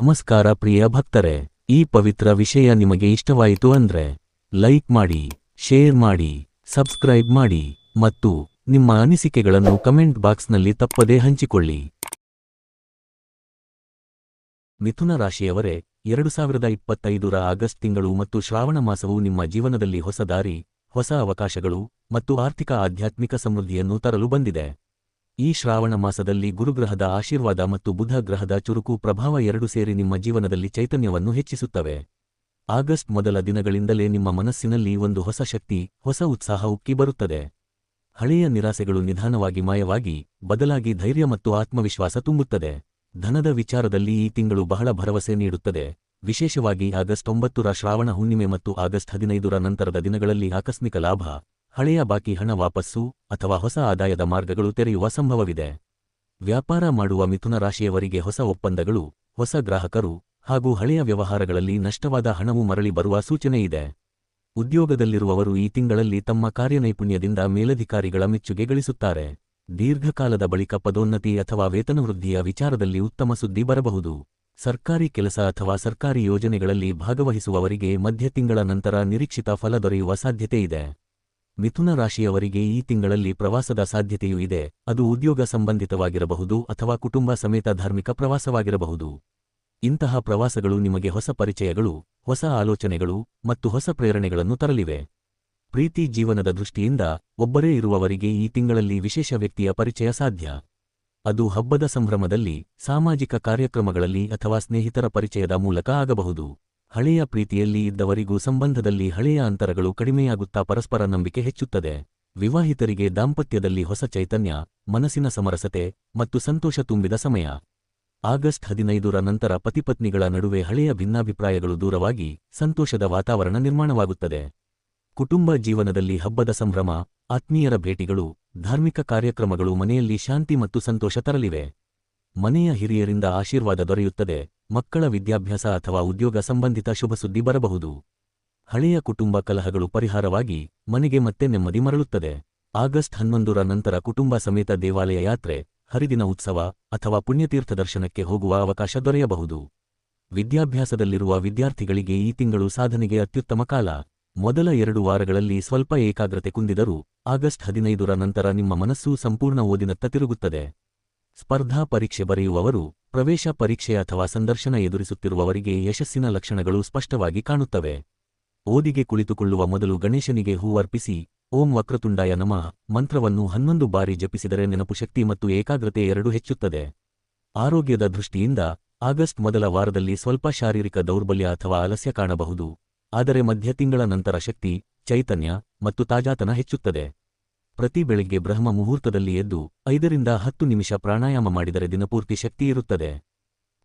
ನಮಸ್ಕಾರ ಪ್ರಿಯ ಭಕ್ತರೆ, ಈ ಪವಿತ್ರ ವಿಷಯ ನಿಮಗೆ ಇಷ್ಟವಾಯಿತು ಅಂದ್ರೆ, ಲೈಕ್ ಮಾಡಿ, ಶೇರ್ ಮಾಡಿ, ಸಬ್ಸ್ಕ್ರೈಬ್ ಮಾಡಿ ಮತ್ತು ನಿಮ್ಮ ಅನಿಸಿಕೆಗಳನ್ನು ಕಮೆಂಟ್ ಬಾಕ್ಸ್ನಲ್ಲಿ ತಪ್ಪದೇ ಹಂಚಿಕೊಳ್ಳಿ. ಮಿಥುನ ರಾಶಿಯವರೇ, ಎರಡು ಸಾವಿರದ ಇಪ್ಪತ್ತೈದರ ಆಗಸ್ಟ್ ತಿಂಗಳು ಮತ್ತು ಶ್ರಾವಣ ಮಾಸವು ನಿಮ್ಮ ಜೀವನದಲ್ಲಿ ಹೊಸ ದಾರಿ, ಹೊಸ ಅವಕಾಶಗಳು ಮತ್ತು ಆರ್ಥಿಕ ಆಧ್ಯಾತ್ಮಿಕ ಸಮೃದ್ಧಿಯನ್ನು ತರಲು ಬಂದಿದೆ. ಈ ಶ್ರಾವಣ ಮಾಸದಲ್ಲಿ ಗುರುಗ್ರಹದ ಆಶೀರ್ವಾದ ಮತ್ತು ಬುಧ ಗ್ರಹದ ಚುರುಕು ಪ್ರಭಾವ ಎರಡು ಸೇರಿ ನಿಮ್ಮ ಜೀವನದಲ್ಲಿ ಚೈತನ್ಯವನ್ನು ಹೆಚ್ಚಿಸುತ್ತವೆ. ಆಗಸ್ಟ್ ಮೊದಲ ದಿನಗಳಿಂದಲೇ ನಿಮ್ಮ ಮನಸ್ಸಿನಲ್ಲಿ ಒಂದು ಹೊಸ ಶಕ್ತಿ, ಹೊಸ ಉತ್ಸಾಹ ಉಕ್ಕಿ ಬರುತ್ತದೆ. ಹಳೆಯ ನಿರಾಸೆಗಳು ನಿಧಾನವಾಗಿ ಮಾಯವಾಗಿ, ಬದಲಾಗಿ ಧೈರ್ಯ ಮತ್ತು ಆತ್ಮವಿಶ್ವಾಸ ತುಂಬುತ್ತದೆ. ಧನದ ವಿಚಾರದಲ್ಲಿ ಈ ತಿಂಗಳು ಬಹಳ ಭರವಸೆ ನೀಡುತ್ತದೆ. ವಿಶೇಷವಾಗಿ ಆಗಸ್ಟ್ ಒಂಬತ್ತರ ಶ್ರಾವಣ ಹುಣ್ಣಿಮೆ ಮತ್ತು ಆಗಸ್ಟ್ ಹದಿನೈದರ ನಂತರದ ದಿನಗಳಲ್ಲಿ ಆಕಸ್ಮಿಕ ಲಾಭ. ಹಳೆಯ ಬಾಕಿ ಹಣ ವಾಪಸ್ಸು ಅಥವಾ ಹೊಸ ಆದಾಯದ ಮಾರ್ಗಗಳು ತೆರೆಯುವ ಸಂಭವವಿದೆ. ವ್ಯಾಪಾರ ಮಾಡುವ ಮಿಥುನ ರಾಶಿಯವರಿಗೆ ಹೊಸ ಒಪ್ಪಂದಗಳು, ಹೊಸ ಗ್ರಾಹಕರು ಹಾಗೂ ಹಳೆಯ ವ್ಯವಹಾರಗಳಲ್ಲಿ ನಷ್ಟವಾದ ಹಣವು ಮರಳಿ ಬರುವ ಸೂಚನೆಯಿದೆ ಉದ್ಯೋಗದಲ್ಲಿರುವವರು ಈ ತಿಂಗಳಲ್ಲಿ ತಮ್ಮ ಕಾರ್ಯನೈಪುಣ್ಯದಿಂದ ಮೇಲಧಿಕಾರಿಗಳ ಮೆಚ್ಚುಗೆ ಗಳಿಸುತ್ತಾರೆ. ದೀರ್ಘಕಾಲದ ಬಳಿಕ ಪದೋನ್ನತಿ ಅಥವಾ ವೇತನವೃದ್ಧಿಯ ವಿಚಾರದಲ್ಲಿ ಉತ್ತಮ ಸುದ್ದಿ ಬರಬಹುದು. ಸರ್ಕಾರಿ ಕೆಲಸ ಅಥವಾ ಸರ್ಕಾರಿ ಯೋಜನೆಗಳಲ್ಲಿ ಭಾಗವಹಿಸುವವರಿಗೆ ಮಧ್ಯ ತಿಂಗಳ ನಂತರ ನಿರೀಕ್ಷಿತ ಫಲ ದೊರೆಯುವ ಸಾಧ್ಯತೆಯಿದೆ ಮಿಥುನ ರಾಶಿಯವರಿಗೆ ಈ ತಿಂಗಳಲ್ಲಿ ಪ್ರವಾಸದ ಸಾಧ್ಯತೆಯೂ ಇದೆ. ಅದು ಉದ್ಯೋಗ ಸಂಬಂಧಿತವಾಗಿರಬಹುದು ಅಥವಾ ಕುಟುಂಬ ಸಮೇತ ಧಾರ್ಮಿಕ ಪ್ರವಾಸವಾಗಿರಬಹುದು. ಇಂತಹ ಪ್ರವಾಸಗಳು ನಿಮಗೆ ಹೊಸ ಪರಿಚಯಗಳು, ಹೊಸ ಆಲೋಚನೆಗಳು ಮತ್ತು ಹೊಸ ಪ್ರೇರಣೆಗಳನ್ನು ತರಲಿವೆ. ಪ್ರೀತಿ ಜೀವನದ ದೃಷ್ಟಿಯಿಂದ ಒಬ್ಬರೇ ಇರುವವರಿಗೆ ಈ ತಿಂಗಳಲ್ಲಿ ವಿಶೇಷ ವ್ಯಕ್ತಿಯ ಪರಿಚಯ ಸಾಧ್ಯ. ಅದು ಹಬ್ಬದ ಸಂಭ್ರಮದಲ್ಲಿ, ಸಾಮಾಜಿಕ ಕಾರ್ಯಕ್ರಮಗಳಲ್ಲಿ ಅಥವಾ ಸ್ನೇಹಿತರ ಪರಿಚಯದ ಮೂಲಕ ಆಗಬಹುದು. ಹಳೆಯ ಪ್ರೀತಿಯಲ್ಲಿ ಇದ್ದವರಿಗೂ ಸಂಬಂಧದಲ್ಲಿ ಹಳೆಯ ಅಂತರಗಳು ಕಡಿಮೆಯಾಗುತ್ತಾ ಪರಸ್ಪರ ನಂಬಿಕೆ ಹೆಚ್ಚುತ್ತದೆ. ವಿವಾಹಿತರಿಗೆ ದಾಂಪತ್ಯದಲ್ಲಿ ಹೊಸ ಚೈತನ್ಯ, ಮನಸ್ಸಿನ ಸಮರಸತೆ ಮತ್ತು ಸಂತೋಷ ತುಂಬಿದ ಸಮಯ. ಆಗಸ್ಟ್ ಹದಿನೈದರ ನಂತರ ಪತಿಪತ್ನಿಗಳ ನಡುವೆ ಹಳೆಯ ಭಿನ್ನಾಭಿಪ್ರಾಯಗಳು ದೂರವಾಗಿ ಸಂತೋಷದ ವಾತಾವರಣ ನಿರ್ಮಾಣವಾಗುತ್ತದೆ. ಕುಟುಂಬ ಜೀವನದಲ್ಲಿ ಹಬ್ಬದ ಸಂಭ್ರಮ, ಆತ್ಮೀಯರ ಭೇಟಿಗಳು, ಧಾರ್ಮಿಕ ಕಾರ್ಯಕ್ರಮಗಳು ಮನೆಯಲ್ಲಿ ಶಾಂತಿ ಮತ್ತು ಸಂತೋಷ ತರಲಿವೆ. ಮನೆಯ ಹಿರಿಯರಿಂದ ಆಶೀರ್ವಾದ ದೊರೆಯುತ್ತದೆ. ಮಕ್ಕಳ ವಿದ್ಯಾಭ್ಯಾಸ ಅಥವಾ ಉದ್ಯೋಗ ಸಂಬಂಧಿತ ಶುಭ ಸುದ್ದಿ ಬರಬಹುದು. ಹಳೆಯ ಕುಟುಂಬ ಕಲಹಗಳು ಪರಿಹಾರವಾಗಿ ಮನೆಗೆ ಮತ್ತೆ ನೆಮ್ಮದಿ ಮರಳುತ್ತದೆ. ಆಗಸ್ಟ್ ಹನ್ನೊಂದರ ನಂತರ ಕುಟುಂಬ ಸಮೇತ ದೇವಾಲಯ ಯಾತ್ರೆ, ಹರಿದಿನ ಉತ್ಸವ ಅಥವಾ ಪುಣ್ಯತೀರ್ಥ ದರ್ಶನಕ್ಕೆ ಹೋಗುವ ಅವಕಾಶ ದೊರೆಯಬಹುದು. ವಿದ್ಯಾಭ್ಯಾಸದಲ್ಲಿರುವ ವಿದ್ಯಾರ್ಥಿಗಳಿಗೆ ಈ ತಿಂಗಳು ಸಾಧನೆಗೆ ಅತ್ಯುತ್ತಮ ಕಾಲ. ಮೊದಲ ಎರಡು ವಾರಗಳಲ್ಲಿ ಸ್ವಲ್ಪ ಏಕಾಗ್ರತೆ ಕುಂದಿದರೂ ಆಗಸ್ಟ್ ಹದಿನೈದರ ನಂತರ ನಿಮ್ಮ ಮನಸ್ಸು ಸಂಪೂರ್ಣ ಓದಿನತ್ತ ತಿರುಗುತ್ತದೆ. ಸ್ಪರ್ಧಾ ಪರೀಕ್ಷೆ ಬರೆಯುವವರು, ಪ್ರವೇಶ ಪರೀಕ್ಷೆ ಅಥವಾ ಸಂದರ್ಶನ ಎದುರಿಸುತ್ತಿರುವವರಿಗೆ ಯಶಸ್ಸಿನ ಲಕ್ಷಣಗಳು ಸ್ಪಷ್ಟವಾಗಿ ಕಾಣುತ್ತವೆ. ಓದಿಗೆ ಕುಳಿತುಕೊಳ್ಳುವ ಮೊದಲು ಗಣೇಶನಿಗೆ ಹೂವರ್ಪಿಸಿ ಓಂ ವಕ್ರತುಂಡಾಯ ನಮಃ, ಮಂತ್ರವನ್ನು ಹನ್ನೊಂದು ಬಾರಿ ಜಪಿಸಿದರೆ ನೆನಪು ಶಕ್ತಿ ಮತ್ತು ಏಕಾಗ್ರತೆ ಎರಡೂ ಹೆಚ್ಚುತ್ತದೆ. ಆರೋಗ್ಯದ ದೃಷ್ಟಿಯಿಂದ, ಆಗಸ್ಟ್ ಮೊದಲ ವಾರದಲ್ಲಿ ಸ್ವಲ್ಪ ಶಾರೀರಿಕ ದೌರ್ಬಲ್ಯ ಅಥವಾ ಆಲಸ್ಯ ಕಾಣಬಹುದು, ಆದರೆ ಮಧ್ಯ ತಿಂಗಳ ನಂತರ ಶಕ್ತಿ, ಚೈತನ್ಯ ಮತ್ತು ತಾಜಾತನ ಹೆಚ್ಚುತ್ತದೆ. ಪ್ರತಿ ಬೆಳಿಗ್ಗೆ ಬ್ರಹ್ಮ ಮುಹೂರ್ತದಲ್ಲಿ ಎದ್ದು ಐದರಿಂದ ಹತ್ತು ನಿಮಿಷ ಪ್ರಾಣಾಯಾಮ ಮಾಡಿದರೆ ದಿನಪೂರ್ತಿ ಶಕ್ತಿ ಇರುತ್ತದೆ.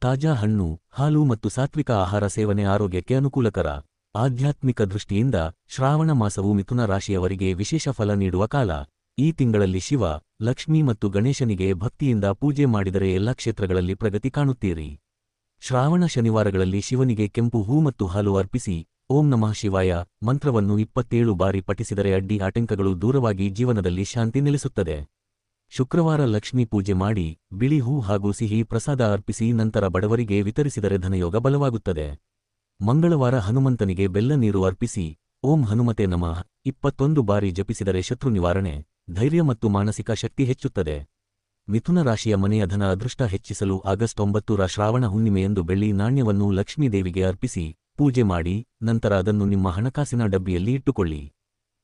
ತಾಜಾ ಹಣ್ಣು, ಹಾಲು ಮತ್ತು ಸಾತ್ವಿಕ ಆಹಾರ ಸೇವನೆ ಆರೋಗ್ಯಕ್ಕೆ ಅನುಕೂಲಕರ. ಆಧ್ಯಾತ್ಮಿಕ ದೃಷ್ಟಿಯಿಂದ ಶ್ರಾವಣ ಮಾಸವು ಮಿಥುನ ರಾಶಿಯವರಿಗೆ ವಿಶೇಷ ಫಲ ನೀಡುವ ಕಾಲ. ಈ ತಿಂಗಳಲ್ಲಿ ಶಿವ, ಲಕ್ಷ್ಮೀ ಮತ್ತು ಗಣೇಶನಿಗೆ ಭಕ್ತಿಯಿಂದ ಪೂಜೆ ಮಾಡಿದರೆ ಎಲ್ಲಾ ಕ್ಷೇತ್ರಗಳಲ್ಲಿ ಪ್ರಗತಿ ಕಾಣುತ್ತೀರಿ. ಶ್ರಾವಣ ಶನಿವಾರಗಳಲ್ಲಿ ಶಿವನಿಗೆ ಕೆಂಪು ಹೂ ಮತ್ತು ಹಾಲು ಅರ್ಪಿಸಿ ಓಂ ನಮಃ ಶಿವಾಯ, ಮಂತ್ರವನ್ನು ಇಪ್ಪತ್ತೇಳು ಬಾರಿ ಪಠಿಸಿದರೆ ಅಡ್ಡಿ ಆಟಂಕಗಳು ದೂರವಾಗಿ ಜೀವನದಲ್ಲಿ ಶಾಂತಿ ನೆಲೆಸುತ್ತದೆ. ಶುಕ್ರವಾರ ಲಕ್ಷ್ಮೀ ಪೂಜೆ ಮಾಡಿ, ಬಿಳಿ ಹೂ ಹಾಗೂ ಸಿಹಿ ಪ್ರಸಾದ ಅರ್ಪಿಸಿ ನಂತರ ಬಡವರಿಗೆ ವಿತರಿಸಿದರೆ ಧನಯೋಗ ಬಲವಾಗುತ್ತದೆ. ಮಂಗಳವಾರ ಹನುಮಂತನಿಗೆ ಬೆಲ್ಲ ನೀರು ಅರ್ಪಿಸಿ, ಓಂ ಹನುಮತೆ ನಮಃ, ಇಪ್ಪತ್ತೊಂದು ಬಾರಿ ಜಪಿಸಿದರೆ ಶತ್ರು ನಿವಾರಣೆ, ಧೈರ್ಯ ಮತ್ತು ಮಾನಸಿಕ ಶಕ್ತಿ ಹೆಚ್ಚುತ್ತದೆ. ಮಿಥುನ ರಾಶಿಯ ಮನೆಯ ಧನ ಅದೃಷ್ಟ ಹೆಚ್ಚಿಸಲು ಆಗಸ್ಟ್ ರ ಶ್ರಾವಣ ಹುಣ್ಣಿಮೆಯಂದು ಬೆಳ್ಳಿ ನಾಣ್ಯವನ್ನು ಲಕ್ಷ್ಮೀದೇವಿಗೆ ಅರ್ಪಿಸಿ ಪೂಜೆ ಮಾಡಿ, ನಂತರ ಅದನ್ನು ನಿಮ್ಮ ಹಣಕಾಸಿನ ಡಬ್ಬಿಯಲ್ಲಿ ಇಟ್ಟುಕೊಳ್ಳಿ.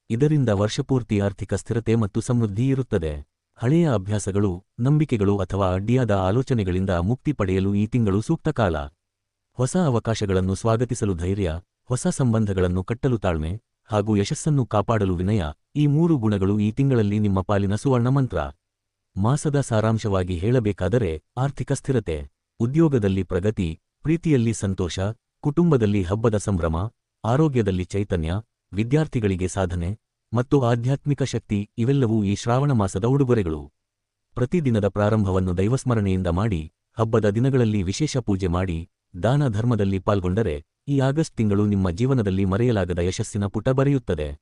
ಇದರಿಂದ ವರ್ಷಪೂರ್ತಿ ಆರ್ಥಿಕ ಸ್ಥಿರತೆ ಮತ್ತು ಸಮೃದ್ಧಿ ಇರುತ್ತದೆ. ಹಳೆಯ ಅಭ್ಯಾಸಗಳು, ನಂಬಿಕೆಗಳು ಅಥವಾ ಅಡ್ಡಿಯಾದ ಆಲೋಚನೆಗಳಿಂದ ಮುಕ್ತಿ ಪಡೆಯಲು ಈ ತಿಂಗಳು ಸೂಕ್ತ ಕಾಲ. ಹೊಸ ಅವಕಾಶಗಳನ್ನು ಸ್ವಾಗತಿಸಲು ಧೈರ್ಯ, ಹೊಸ ಸಂಬಂಧಗಳನ್ನು ಕಟ್ಟಲು ತಾಳ್ಮೆ ಹಾಗೂ ಯಶಸ್ಸನ್ನು ಕಾಪಾಡಲು ವಿನಯ, ಈ ಮೂರು ಗುಣಗಳು ಈ ತಿಂಗಳಲ್ಲಿ ನಿಮ್ಮ ಪಾಲಿನ ಸುವರ್ಣ ಮಂತ್ರ. ಮಾಸದ ಸಾರಾಂಶವಾಗಿ ಹೇಳಬೇಕಾದರೆ ಆರ್ಥಿಕ ಸ್ಥಿರತೆ, ಉದ್ಯೋಗದಲ್ಲಿ ಪ್ರಗತಿ, ಪ್ರೀತಿಯಲ್ಲಿ ಸಂತೋಷ ಕುಟುಂಬದಲ್ಲಿ ಹಬ್ಬದ ಸಂಭ್ರಮ, ಆರೋಗ್ಯದಲ್ಲಿ ಚೈತನ್ಯ, ವಿದ್ಯಾರ್ಥಿಗಳಿಗೆ ಸಾಧನೆ ಮತ್ತು ಆಧ್ಯಾತ್ಮಿಕ ಶಕ್ತಿ ಇವೆಲ್ಲವೂ ಈ ಶ್ರಾವಣ ಮಾಸದ ಉಡುಗೊರೆಗಳು. ಪ್ರತಿದಿನದ ಪ್ರಾರಂಭವನ್ನು ದೈವಸ್ಮರಣೆಯಿಂದ ಮಾಡಿ, ಹಬ್ಬದ ದಿನಗಳಲ್ಲಿ ವಿಶೇಷ ಪೂಜೆ ಮಾಡಿ, ದಾನ ಧರ್ಮದಲ್ಲಿ ಪಾಲ್ಗೊಂಡರೆ ಈ ಆಗಸ್ಟ್ ತಿಂಗಳು ನಿಮ್ಮ ಜೀವನದಲ್ಲಿ ಮರೆಯಲಾಗದ ಯಶಸ್ಸಿನ ಪುಟ ಬರೆಯುತ್ತದೆ.